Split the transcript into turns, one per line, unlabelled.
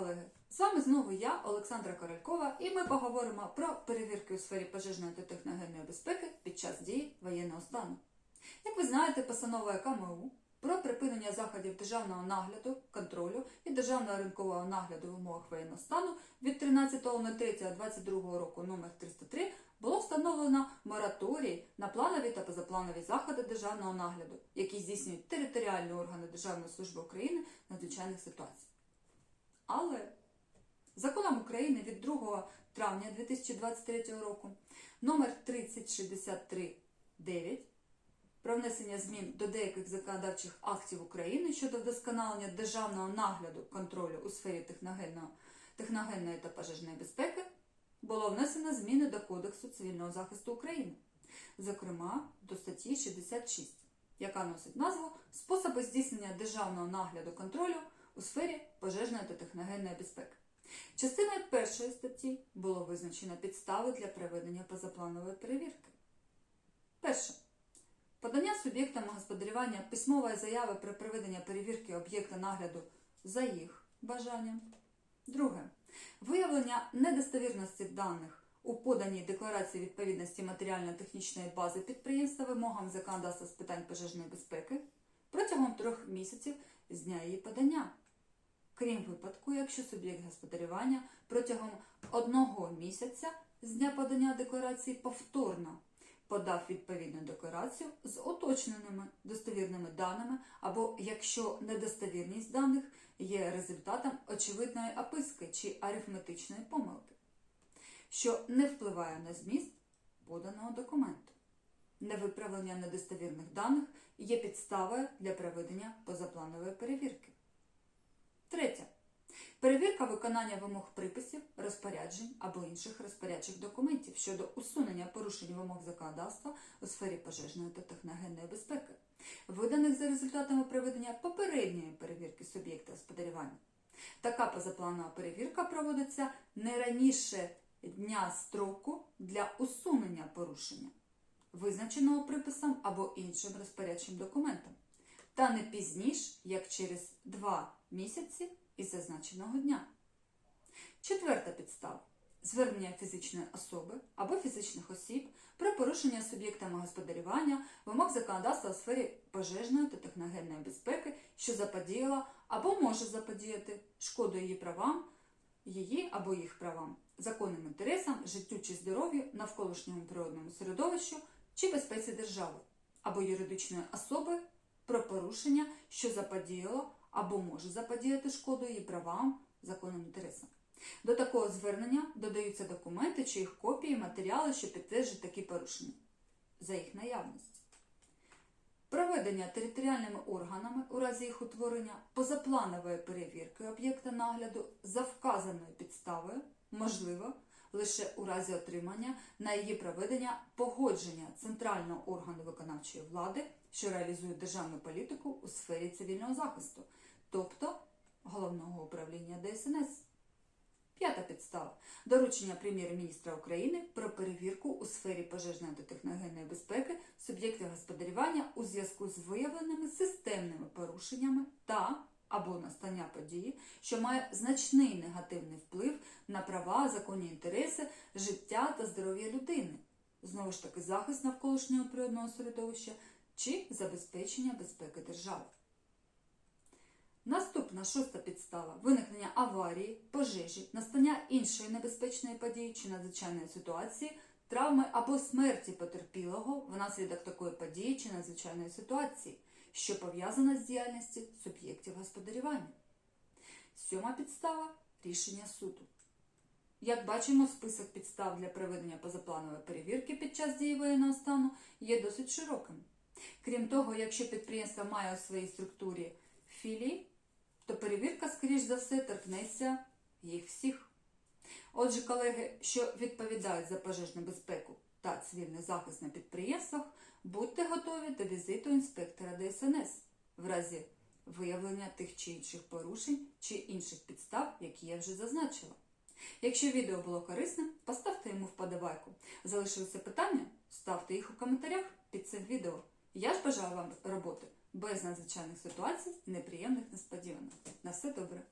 колеги! З вами знову я, Олександра Королькова, і ми поговоримо про перевірки у сфері пожежної та техногенної безпеки під час дії воєнного стану. Як ви знаєте, постанова КМУ про припинення заходів державного нагляду, контролю і державного ринкового нагляду в умовах воєнного стану від 13.03.22 року номер 303 було встановлено мораторій на планові та позапланові заходи державного нагляду, які здійснюють територіальні органи Державної служби України надзвичайних ситуацій. Але законом України від 2 травня 2023 року номер 3063-9 про внесення змін до деяких законодавчих актів України щодо вдосконалення державного нагляду контролю у сфері техногенної та пожежної безпеки було внесено зміни до Кодексу цивільного захисту України, зокрема до статті 66, яка носить назву Способи здійснення державного нагляду контролю у сфері пожежної та техногенної безпеки. Частиною першої статті було визначено підстави для проведення позапланової перевірки. Перше. Подання суб'єктам господарювання письмової заяви про проведення перевірки об'єкта нагляду за їх бажанням. Друге. Виявлення недостовірності даних у поданій декларації відповідності матеріально-технічної бази підприємства вимогам законодавства з питань пожежної безпеки протягом трьох місяців з дня її подання. Крім випадку, якщо суб'єкт господарювання протягом одного місяця з дня подання декларації повторно подав відповідну декларацію з уточненими достовірними даними, або якщо недостовірність даних є результатом очевидної описки чи арифметичної помилки, що не впливає на зміст поданого документу. Невиправлення недостовірних даних є підставою для проведення позапланової перевірки. Третє. Перевірка виконання вимог приписів, розпоряджень або інших розпорядчих документів щодо усунення порушень вимог законодавства у сфері пожежної та техногенної безпеки, виданих за результатами проведення попередньої перевірки суб'єкта господарювання. Така позапланова перевірка проводиться не раніше дня строку для усунення порушення, визначеного приписом або іншим розпорядчим документом, та не пізніш, як через два місяці із зазначеного дня. Четверта підстава звернення фізичної особи або фізичних осіб про порушення суб'єктами господарювання вимог законодавства у сфері пожежної та техногенної безпеки, що заподіяла або може заподіяти шкоду її правам, її або їх правам, законним інтересам, життю чи здоров'ю, навколишньому природному середовищу чи безпеці держави, або юридичної особи про порушення, що заподіяло або може заподіяти шкоду її правам, законним інтересам. До такого звернення додаються документи чи їх копії, матеріали, що підтверджують такі порушення за їх наявність. Проведення територіальними органами у разі їх утворення позапланової перевірки об'єкта нагляду за вказаною підставою можливо лише у разі отримання на її проведення погодження центрального органу виконавчої влади, що реалізує державну політику у сфері цивільного захисту, тобто головного управління ДСНС. П'ята підстава доручення прем'єр-міністра України про перевірку у сфері пожежної та безпеки суб'єктів господарювання у зв'язку з виявленими системними порушеннями та або настання події, що має значний негативний вплив на права, законні інтереси, життя та здоров'я людини, знову ж таки, захист навколишнього природного середовища чи забезпечення безпеки держави. Наступна шоста підстава виникнення аварії, пожежі, настання іншої небезпечної події чи надзвичайної ситуації, травми або смерті потерпілого внаслідок такої події чи надзвичайної ситуації, що пов'язана з діяльністю суб'єктів господарювання. Сьома підстава рішення суду. Як бачимо, список підстав для проведення позапланової перевірки під час дії воєнного стану є досить широким. Крім того, якщо підприємство має у своїй структурі філії, то перевірка, скоріш за все, торкнеться їх всіх. Отже, колеги, що відповідають за пожежну безпеку та цивільний захист на підприємствах, будьте готові до візиту інспектора ДСНС в разі виявлення тих чи інших порушень чи інших підстав, які я вже зазначила. Якщо відео було корисним, поставте йому вподобайку. Залишилися питання? Ставте їх у коментарях під цим відео. Я ж бажаю вам роботи без надзвичайних ситуацій неприємних несподіванок. На все добре!